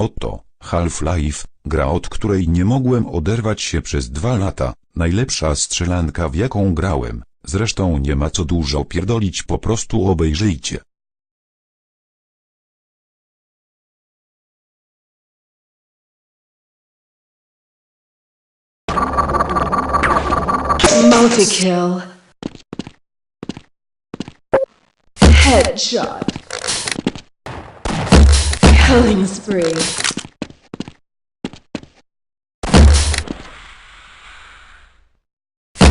Oto, Half-Life, gra od której nie mogłem oderwać się przez dwa lata, najlepsza strzelanka w jaką grałem, zresztą nie ma co dużo pierdolić po prostu obejrzyjcie. Multi-kill. Headshot. Killing spree.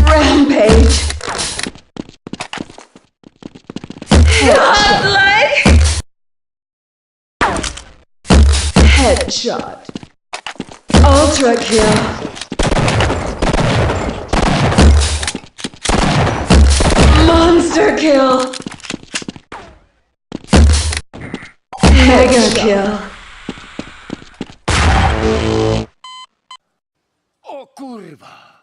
Rampage. Headshot. Headshot. Ultra kill. Monster kill! Mega kill! O kurwa!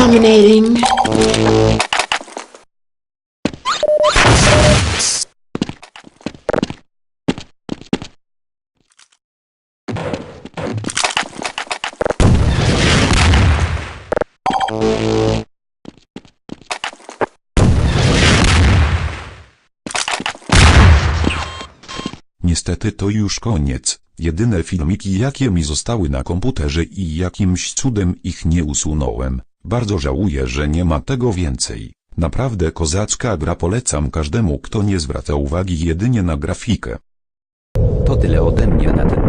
Dominating. Niestety to już koniec, jedyne filmiki jakie mi zostały na komputerze i jakimś cudem ich nie usunąłem, bardzo żałuję że nie ma tego więcej. Naprawdę kozacka gra polecam każdemu kto nie zwraca uwagi jedynie na grafikę. To tyle ode mnie na ten